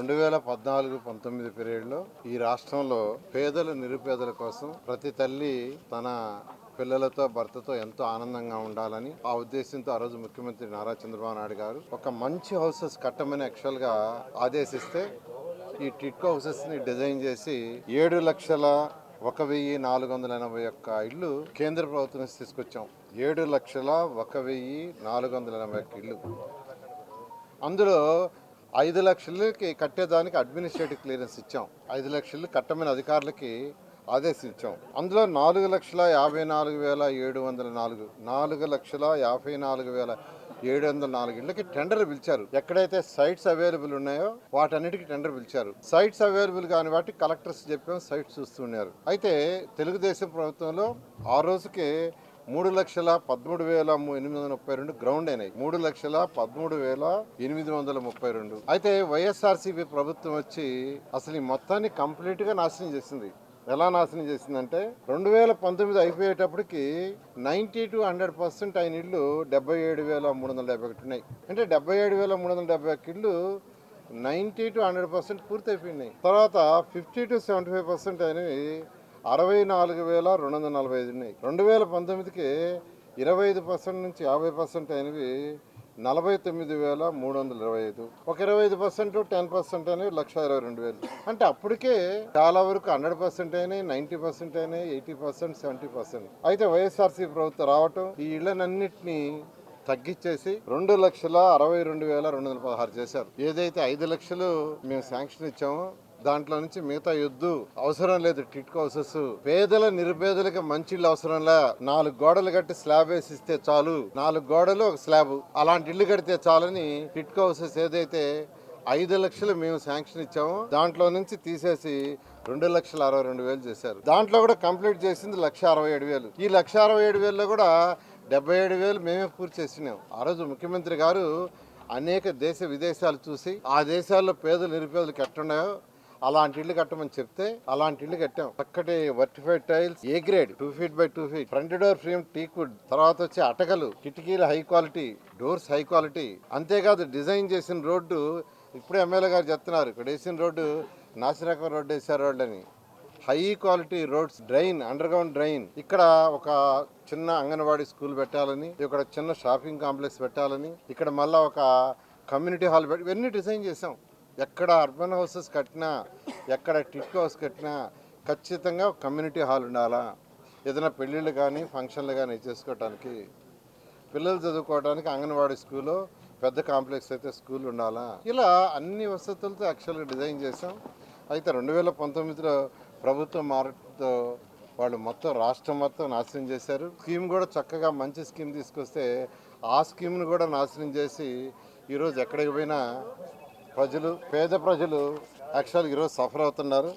రెండు వేల పద్నాలుగు పంతొమ్మిది పీరియడ్లో ఈ రాష్ట్రంలో పేదల నిరుపేదల కోసం ప్రతి తల్లి తన పిల్లలతో భర్తతో ఎంతో ఆనందంగా ఉండాలని ఆ ఉద్దేశంతో ఆ రోజు ముఖ్యమంత్రి నారా చంద్రబాబు నాయుడు గారు ఒక మంచి హౌసెస్ కట్టమని యాక్చువల్గా ఆదేశిస్తే ఈ టిట్కో హౌసెస్ని డిజైన్ చేసి ఏడు లక్షల ఒక వెయ్యి నాలుగు వందల ఎనభై ఒక్క ఇళ్ళు కేంద్ర ప్రభుత్వం నుంచి తీసుకొచ్చాం. ఏడు లక్షల ఒక వెయ్యి నాలుగు వందల ఎనభై ఒక్క ఇళ్ళు. అందులో ఐదు లక్షలకి కట్టేదానికి అడ్మినిస్ట్రేటివ్ క్లియరెన్స్ ఇచ్చాం. ఐదు లక్షలు కట్టమైన అధికారులకి ఆదేశించాం. అందులో నాలుగు లక్షల యాభై నాలుగు వేల ఏడు వందల నాలుగు నాలుగు లక్షల యాభై నాలుగు వేల ఏడు వందల నాలుగు ఇళ్ళకి టెండర్ పిలిచారు. ఎక్కడైతే సైట్స్ అవైలబుల్ ఉన్నాయో వాటన్నిటికీ టెండర్ పిలిచారు. సైట్స్ అవైలబుల్ కాని వాటి కలెక్టర్స్ చెప్పాం సైట్స్ చూస్తున్నారు అయితే తెలుగుదేశం ప్రభుత్వంలో ఆ రోజుకి మూడు లక్షల పదమూడు వేల ఎనిమిది వందల ముప్పై రెండు గ్రౌండ్ అయినాయి. మూడు లక్షల పదమూడు వేల ఎనిమిది వందల ముప్పై రెండు. అయితే వైఎస్ఆర్సీపీ ప్రభుత్వం వచ్చి అసలు ఈ మొత్తాన్ని కంప్లీట్గా నాశనం చేసింది. ఎలా నాశనం చేసిందంటే రెండు వేల పంతొమ్మిది అయిపోయేటప్పటికి నైంటీ టు హండ్రెడ్ పర్సెంట్ ఆయన ఇళ్ళు డెబ్బై ఏడు వేల మూడు వందల డెబ్బై ఒకటి ఉన్నాయి. అంటే డెబ్బై ఏడు వేల మూడు వందల డెబ్బై ఒకటి ఇళ్ళు నైంటీ టు హండ్రెడ్ పర్సెంట్ పూర్తి అయిపోయినాయి తర్వాత fifty to seventy five percent అనేవి అరవై నాలుగు వేల రెండు వందల నలభై ఐదు ఉన్నాయి రెండు వేల పంతొమ్మిదికి ఇరవై ఐదు పర్సెంట్ నుంచి యాభై పర్సెంట్ అయినవి నలభై తొమ్మిది వేల మూడు వందల ఇరవై ఐదు. ఒక ఇరవై ఐదు పర్సెంట్ టెన్ పర్సెంట్ అనేవి లక్ష ఇరవై రెండు వేలు. అంటే అప్పటికే చాలా వరకు హండ్రెడ్ పర్సెంట్ అయినాయి నైంటీ పర్సెంట్ అయినాయి ఎయిటీ పర్సెంట్ సెవెంటీ పర్సెంట్. అయితే వైఎస్ఆర్సీ ప్రభుత్వం రావటం ఈ ఇళ్ళనన్నింటినీ తగ్గించేసి రెండు లక్షల అరవై రెండు వేల రెండు వందల పదహారు చేశారు. ఏదైతే ఐదు లక్షలు మేము శాంక్షన్ ఇచ్చామో దాంట్లో నుంచి మిగతా యుద్ధు అవసరం లేదు టిట్కో హౌసెస్. పేదల నిరుపేదలకి మంచి అవసరంలా నాలుగు గోడలు కట్టి స్లాబ్ వేసి ఇస్తే చాలు. నాలుగు గోడలు ఒక స్లాబ్. అలాంటి ఇల్లు కడితే చాలని టిట్కో హౌసెస్ ఏదైతే ఐదు లక్షలు మేము శాంక్షన్ ఇచ్చాము దాంట్లో నుంచి తీసేసి రెండు లక్షల అరవై రెండు వేలు చేశారు. దాంట్లో కూడా కంప్లీట్ చేసింది లక్ష అరవై ఏడు వేలు. ఈ లక్ష అరవై ఏడు వేలలో కూడా డెబ్బై ఏడు వేలు మేమే పూర్తి చేసినాం. ఆ రోజు ముఖ్యమంత్రి గారు అనేక దేశ విదేశాలు చూసి ఆ దేశాల్లో పేదలు నిరుపేదలు ఎట్టున్నాయో అలాంటి ఇల్లు కట్టమని చెప్తే అలాంటి ఇల్లు కట్టాం. చక్కటి vitrified tiles A grade two feet by two feet front door frame teak wood తర్వాత వచ్చే అటకలు కిటికీలు high quality doors high quality అంతేకాదు డిజైన్ చేసిన రోడ్డు ఇప్పుడే ఎమ్మెల్యే గారు చెప్తున్నారు. ఇక్కడ వేసిన రోడ్డు నాసిరకం రోడ్డు వేసారు వాళ్ళని. High quality roads drain underground drain ఇక్కడ ఒక చిన్న అంగన్వాడీ స్కూల్ పెట్టాలని ఇక్కడ చిన్న షాపింగ్ కాంప్లెక్స్ పెట్టాలని ఇక్కడ మళ్ళా ఒక కమ్యూనిటీ హాల్ పెట్టి ఇవన్నీ డిజైన్ చేసాం ఎక్కడ అర్బన్ హౌసెస్ కట్టినా ఎక్కడ టిట్కో హౌస్ కట్టినా ఖచ్చితంగా కమ్యూనిటీ హాల్ ఉండాలా? ఏదైనా పెళ్ళిళ్ళు కానీ ఫంక్షన్లు కానీ చేసుకోవటానికి పిల్లలు చదువుకోవడానికి అంగన్వాడీ స్కూలు పెద్ద కాంప్లెక్స్ అయితే స్కూల్ ఉండాలా? ఇలా అన్ని వసతులతో యాక్చువల్గా డిజైన్ చేసాం అయితే రెండు వేల పంతొమ్మిదిలో ప్రభుత్వం మారడంతో వాళ్ళు మొత్తం రాష్ట్రం మొత్తం నాశనం చేశారు. స్కీమ్ కూడా చక్కగా మంచి స్కీమ్ తీసుకొస్తే ఆ స్కీమ్ను కూడా నాశనం చేసి ఈరోజు ఎక్కడికి పోయినా ప్రజలు పేద ప్రజలు యాక్చువల్గా ఈరోజు సఫర్ అవుతున్నారు.